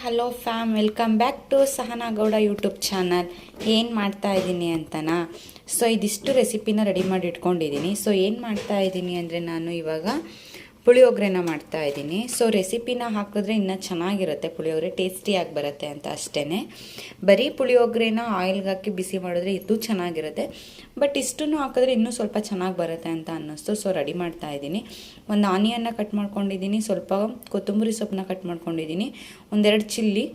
Hello fam welcome back to Sahana Gowda YouTube channel ಏನು ಮಾಡ್ತಾ ಇದ್ದೀನಿ ಅಂತನಾ? ಸೊ ಇದಿಷ್ಟು ರೆಸಿಪಿನ ರೆಡಿ ಮಾಡಿ ಇಟ್ಕೊಂಡಿದ್ದೀನಿ ಸೊ ಏನು ಮಾಡ್ತಾ ಇದ್ದೀನಿ ಅಂದರೆ ನಾನು ಇವಾಗ ಪುಳಿಯೋಗರೆನ ಮಾಡ್ತಾ ಇದ್ದೀನಿ. ಸೊ ರೆಸಿಪಿನ ಹಾಕಿದ್ರೆ ಇನ್ನೂ ಚೆನ್ನಾಗಿರುತ್ತೆ. ಪುಳಿಯೋಗರೆ ಟೇಸ್ಟಿಯಾಗಿ ಬರುತ್ತೆ ಅಂತ ಅಷ್ಟೇ ಬರೀ ಪುಳಿಯೋಗ್ರೆನ ಆಯಿಲ್ಗೆ ಹಾಕಿ ಬಿಸಿ ಮಾಡಿದ್ರೆ ಇದು ಚೆನ್ನಾಗಿರುತ್ತೆ. ಬಟ್ ಇಷ್ಟನ್ನು ಹಾಕಿದ್ರೆ ಇನ್ನೂ ಸ್ವಲ್ಪ ಚೆನ್ನಾಗಿ ಬರುತ್ತೆ ಅಂತ ಅನ್ನಿಸ್ತು. ಸೊ ರೆಡಿ ಮಾಡ್ತಾ ಇದ್ದೀನಿ. ಒಂದು ಆನಿಯನ್ನ ಕಟ್ ಮಾಡ್ಕೊಂಡಿದ್ದೀನಿ. ಸ್ವಲ್ಪ ಕೊತ್ತಂಬರಿ ಸೊಪ್ಪನ್ನ ಕಟ್ ಮಾಡ್ಕೊಂಡಿದ್ದೀನಿ. ಒಂದೆರಡು ಚಿಲ್ಲಿ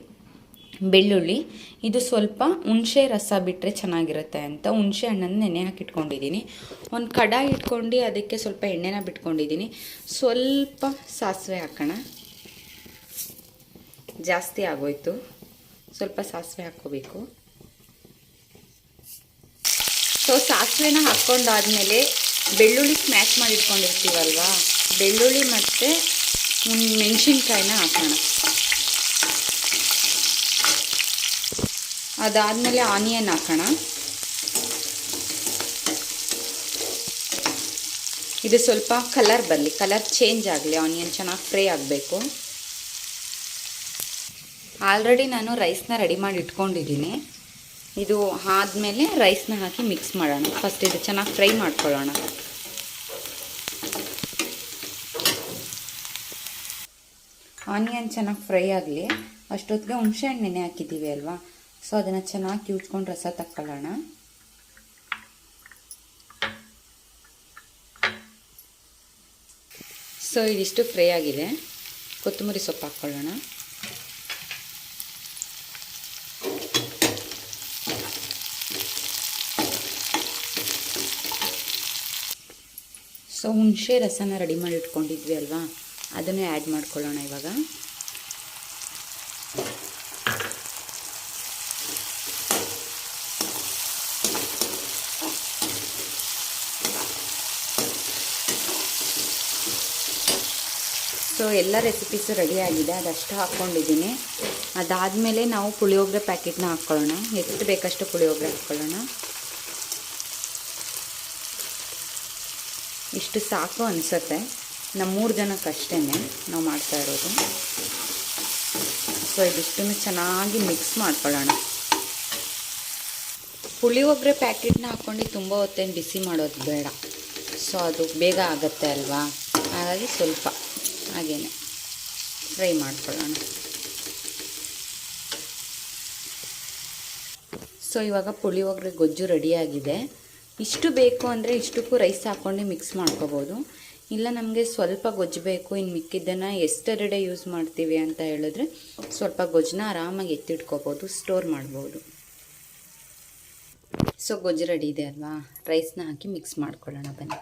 ಬೆಳ್ಳುಳ್ಳಿ. ಇದು ಸ್ವಲ್ಪ ಹುಣಸೆ ರಸ ಬಿಟ್ಟರೆ ಚೆನ್ನಾಗಿರುತ್ತೆ ಅಂತ ಹುಣಸೆ ಹಣ್ಣನ್ನು ನೆನೆ ಹಾಕಿಟ್ಕೊಂಡಿದ್ದೀನಿ. ಒಂದು ಕಡಾಯಿ ಇಟ್ಕೊಂಡು ಅದಕ್ಕೆ ಸ್ವಲ್ಪ ಎಣ್ಣೆನ ಬಿಟ್ಕೊಂಡಿದ್ದೀನಿ. ಸ್ವಲ್ಪ ಸಾಸಿವೆ ಹಾಕೋಣ. ಜಾಸ್ತಿ ಆಗೋಯ್ತು. ಸ್ವಲ್ಪ ಸಾಸಿವೆ ಹಾಕ್ಕೋಬೇಕು. ಸೊ ಸಾಸಿವೆನ ಹಾಕ್ಕೊಂಡಾದ್ಮೇಲೆ ಬೆಳ್ಳುಳ್ಳಿ ಸ್ಮ್ಯಾಶ್ ಮಾಡಿ ಇಟ್ಕೊಂಡಿರ್ತೀವಲ್ವಾ ಬೆಳ್ಳುಳ್ಳಿ ಮತ್ತು ಮೆಣಸಿನ್ಕಾಯಿನ ಹಾಕೋಣ. ಅದಾದಮೇಲೆ ಆನಿಯನ್ ಹಾಕೋಣ. ಇದು ಸ್ವಲ್ಪ ಕಲರ್ ಬರಲಿ, ಕಲರ್ ಚೇಂಜ್ ಆಗಲಿ, ಆನಿಯನ್ ಚೆನ್ನಾಗಿ ಫ್ರೈ ಆಗಬೇಕು. ಆಲ್ರೆಡಿ ನಾನು ರೈಸ್ನ ರೆಡಿ ಮಾಡಿ ಇಟ್ಕೊಂಡಿದ್ದೀನಿ. ಇದು ಆದಮೇಲೆ ರೈಸ್ನ ಹಾಕಿ ಮಿಕ್ಸ್ ಮಾಡೋಣ. ಫಸ್ಟ್ ಇದು ಚೆನ್ನಾಗಿ ಫ್ರೈ ಮಾಡ್ಕೊಳ್ಳೋಣ. ಆನಿಯನ್ ಚೆನ್ನಾಗಿ ಫ್ರೈ ಆಗಲಿ. ಅಷ್ಟೊತ್ತಿಗೆ ಹುಣಸೆ ಹಾಕಿದ್ದೀವಿ ಅಲ್ವಾ? ಸೊ ಅದನ್ನು ಚೆನ್ನಾಗಿ ಕಿವುಚ್ಕೊಂಡು ರಸ ತಕ್ಕೊಳ್ಳೋಣ. ಸೊ ಇದಿಷ್ಟು ಫ್ರೈ ಆಗಿದೆ. ಕೊತ್ತಂಬರಿ ಸೊಪ್ಪು ಹಾಕ್ಕೊಳ್ಳೋಣ. ಸೊ ಹುಣಸೆ ರಸನ ರೆಡಿ ಮಾಡಿ ಇಟ್ಕೊಂಡಿದ್ವಿ ಅಲ್ವಾ? ಅದನ್ನೇ ಆ್ಯಡ್ ಮಾಡ್ಕೊಳ್ಳೋಣ ಇವಾಗ. ಸೊ ಎಲ್ಲ ರೆಸಿಪೀಸು ರೆಡಿ ಆಗಿದೆ. ಅದಷ್ಟು ಹಾಕ್ಕೊಂಡಿದ್ದೀನಿ. ಅದಾದಮೇಲೆ ನಾವು ಪುಳಿಯೋಗರೆ ಪ್ಯಾಕೆಟ್ನ ಹಾಕ್ಕೊಳ್ಳೋಣ. ಎಷ್ಟು ಬೇಕಷ್ಟು ಪುಳಿಯೋಗರೆ ಹಾಕ್ಕೊಳ್ಳೋಣ. ಇಷ್ಟು ಸಾಕು ಅನಿಸುತ್ತೆ. ನಮ್ಮ ಮೂರು ಜನಕ್ಕಷ್ಟೇ ನಾವು ಮಾಡ್ತಾ ಇರೋದು. ಸೊ ಇದಿಷ್ಟು ಚೆನ್ನಾಗಿ ಮಿಕ್ಸ್ ಮಾಡ್ಕೊಳ್ಳೋಣ. ಪುಳಿಯೋಗರೆ ಪ್ಯಾಕೆಟ್ನ ಹಾಕ್ಕೊಂಡು ತುಂಬ ಹೊತ್ತೇನು ಬಿಸಿ ಮಾಡೋದು ಬೇಡ. ಸೊ ಅದು ಬೇಗ ಆಗುತ್ತೆ ಅಲ್ವಾ? ಹಾಗಾಗಿ ಸ್ವಲ್ಪ. ಹಾಗೇನೆ. ಫ್ರೈ ಮಾಡ್ಕೊಳ್ಳೋಣ. ಸೊ ಇವಾಗ ಪುಳಿಯೋಗರೆ ಗೊಜ್ಜು ರೆಡಿಯಾಗಿದೆ ಇಷ್ಟು ಬೇಕು ಅಂದರೆ ಇಷ್ಟಕ್ಕೂ ರೈಸ್ ಹಾಕ್ಕೊಂಡು ಮಿಕ್ಸ್ ಮಾಡ್ಕೋಬೋದು. ಇಲ್ಲ ನಮಗೆ ಸ್ವಲ್ಪ ಗೊಜ್ಜು ಬೇಕು ಇನ್ನು ಮಿಕ್ಕಿದ್ದನ್ನು ಎಷ್ಟೆರಡೆ ಯೂಸ್ ಮಾಡ್ತೀವಿ ಅಂತ ಹೇಳಿದ್ರೆ ಸ್ವಲ್ಪ ಗೊಜ್ಜನ್ನ ಆರಾಮಾಗಿ ಎತ್ತಿಟ್ಕೋಬೋದು ಸ್ಟೋರ್ ಮಾಡ್ಬೋದು. ಸೊ ಗೊಜ್ಜು ರೆಡಿ ಇದೆ ಅಲ್ವಾ? ರೈಸ್ನ ಹಾಕಿ ಮಿಕ್ಸ್ ಮಾಡ್ಕೊಳ್ಳೋಣ ಬನ್ನಿ.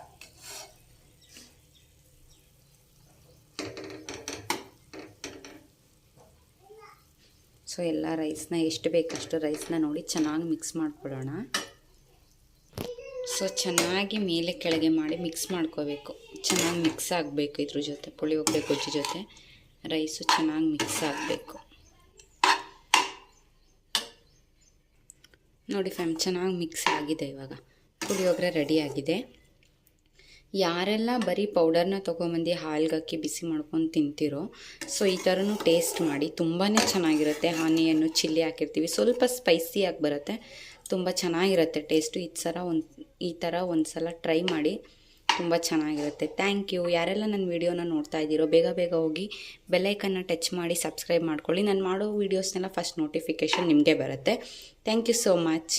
ಸೊ ಎಲ್ಲ ರೈಸ್ನ ಎಷ್ಟು ಬೇಕಷ್ಟು ರೈಸ್ನ ನೋಡಿ ಚೆನ್ನಾಗಿ ಮಿಕ್ಸ್ ಮಾಡ್ಕೊಳ್ಳೋಣ ಸೊ ಚೆನ್ನಾಗಿ ಮೇಲೆ ಕೆಳಗೆ ಮಾಡಿ ಮಿಕ್ಸ್ ಮಾಡ್ಕೋಬೇಕು. ಚೆನ್ನಾಗಿ ಮಿಕ್ಸ್ ಆಗಬೇಕು ಇದ್ರ ಜೊತೆ ಪುಳಿಯೋಗರೆ ಗೊಜ್ಜು ಜೊತೆ. ರೈಸು ಚೆನ್ನಾಗಿ ಮಿಕ್ಸ್ ಆಗಬೇಕು. ನೋಡಿ ಫ್ಯಾಮ್ ಚೆನ್ನಾಗಿ ಮಿಕ್ಸ್ ಆಗಿದೆ ಇವಾಗ. ಪುಳಿಯೋಗರೆ ರೆಡಿ ಆಗಿದೆ. ಯಾರೆಲ್ಲ ಬರೀ ಪೌಡರ್ನ ತೊಗೊಂಬಂದು ಹಾಲ್ಗಕ್ಕಿ ಬಿಸಿ ಮಾಡ್ಕೊಂಡು ತಿಂತೀರೋ ಸೊ ಈ ಥರನೂ ಟೇಸ್ಟ್ ಮಾಡಿ ತುಂಬಾ ಚೆನ್ನಾಗಿರುತ್ತೆ. ಹಾನಿಯನ್ನು ಚಿಲ್ಲಿ ಹಾಕಿರ್ತೀವಿ. ಸ್ವಲ್ಪ ಸ್ಪೈಸಿಯಾಗಿ ಬರುತ್ತೆ. ತುಂಬ ಚೆನ್ನಾಗಿರುತ್ತೆ ಟೇಸ್ಟು ಈ ಥರ ಒಂದು, ಈ ಥರ ಒಂದು ಸಲ ಟ್ರೈ ಮಾಡಿ ತುಂಬ ಚೆನ್ನಾಗಿರುತ್ತೆ. ಥ್ಯಾಂಕ್ ಯು ಯಾರೆಲ್ಲ ನನ್ನ ವೀಡಿಯೋನ ನೋಡ್ತಾ ಇದ್ದೀರೋ, ಬೇಗ ಬೇಗ ಹೋಗಿ ಬೆಲ್ಲೈಕನ್ನ ಟಚ್ ಮಾಡಿ ಸಬ್ಸ್ಕ್ರೈಬ್ ಮಾಡ್ಕೊಳ್ಳಿ. ನಾನು ಮಾಡೋ ವೀಡಿಯೋಸ್ನೆಲ್ಲ ಫಸ್ಟ್ ನೋಟಿಫಿಕೇಷನ್ ನಿಮಗೆ ಬರುತ್ತೆ. Thank you so much